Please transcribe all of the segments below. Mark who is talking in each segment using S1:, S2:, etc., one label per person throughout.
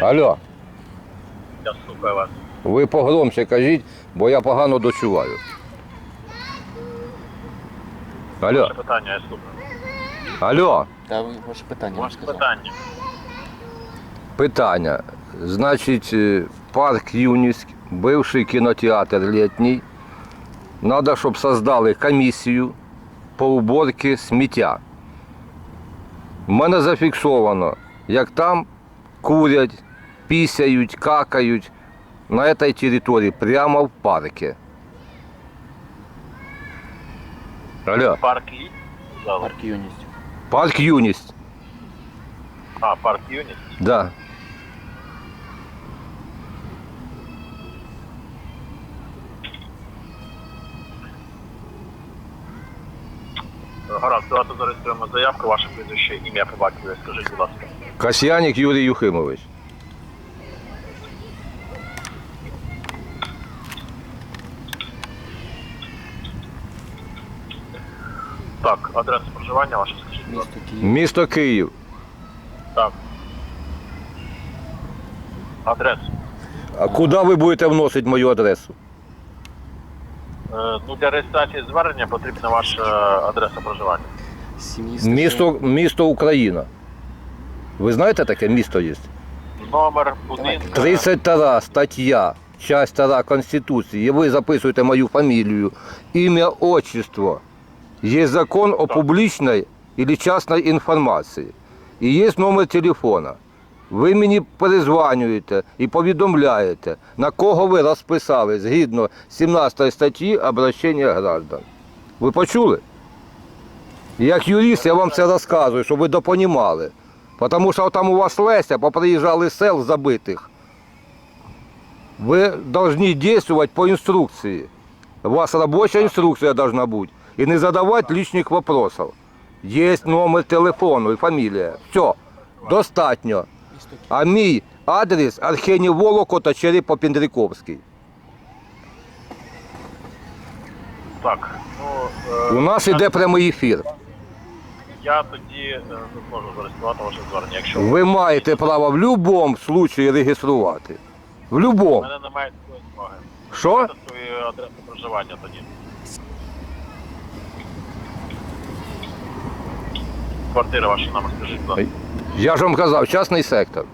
S1: Алло,
S2: Я слухаю вас.
S1: ви погромче кажіть, бо я погано дочуваю. Алло,
S2: Ваше питання, я слухаю.
S1: алло,
S3: Та ви ваше питання
S2: Ваше питання.
S1: питання. Значить, е, парк Юність, бивший кінотеатр літній. Надо, щоб создали комісію по уборці сміття. У мене зафіксовано, як там курять, пісяють, какають на цій території, прямо в парку. Алло,
S2: Парк Лі? Сказали.
S3: Парк юність.
S1: парк Юність.
S2: А, парк Юність.
S1: Да.
S2: Гаразд, давайте зареєструємо заявку, ваше прізвище, ім'я по батькові, скажіть, будь ласка.
S1: Касьянік Юрій Юхимович.
S2: Так, адреса проживання ваше, скажіть, будь ласка.
S3: Місто Київ.
S1: Місто Київ.
S2: Так. Адресу.
S1: А куди ви будете вносити мою адресу?
S2: Е, ну, для реєстрації звернення потрібна ваша адреса проживання.
S1: Місто, місто Україна. Ви знаєте таке місто є?
S2: Номер будинку.
S1: 32 стаття, часть 2 Конституції. І ви записуєте мою фамілію, ім'я, отчество. Є закон о публічній або частній інформації. І є номер телефона. Ви мені перезванюєте і повідомляєте, на кого ви розписали згідно 17 статті обращення граждан. Ви почули? Як юрист я вам це розказую, щоб ви допонімали. Тому що там у вас Леся, поприїжджали сел забитих. Ви повинні діяти по інструкції. У вас робоча інструкція должна бути. І не задавати лишніх вопросів. Є номер телефону і фамілія. Все, достатньо. А мій адрес Архенів Волоко та Черепо Піндріковський.
S2: Так, ну, е,
S1: У нас іде прямий ефір.
S2: Я тоді е, не зможу зареєструвати ваше звернення. Якщо
S1: Ви маєте право в будь-якому випадку реєструвати. В
S2: у
S1: будь-якому.
S2: мене немає такої змоги.
S1: Що?
S2: Свою адресу проживання тоді. Квартира ваша номер, скажіть, будь ласка.
S1: Я ж вам казав, частний сектор.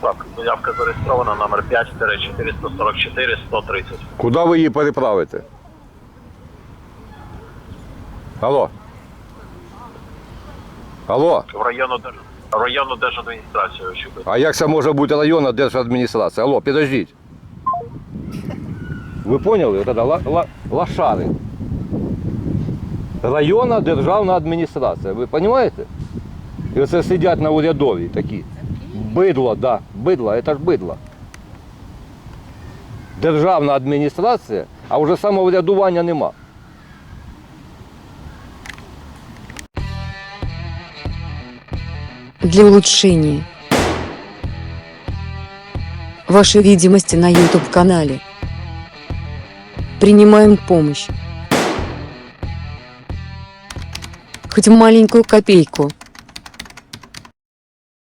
S2: Так, заявка зареєстрована, номер 5 444 130.
S1: Куди ви її переправите? Алло. Алло.
S2: В районну, районну держадміністрацію.
S1: А як це може бути районна держадміністрація? Алло, підождіть. Ви поняли? Это ла- ла- лошари. Районна державна адміністрація. Ви розумієте? І оце сидять на урядовій такі. Бидло, да, бидло, це ж бидло. Державна адміністрація, а вже самоврядування нема.
S4: для улучшения вашей видимости на YouTube-канале. Принимаем помощь. Хоть маленькую копейку.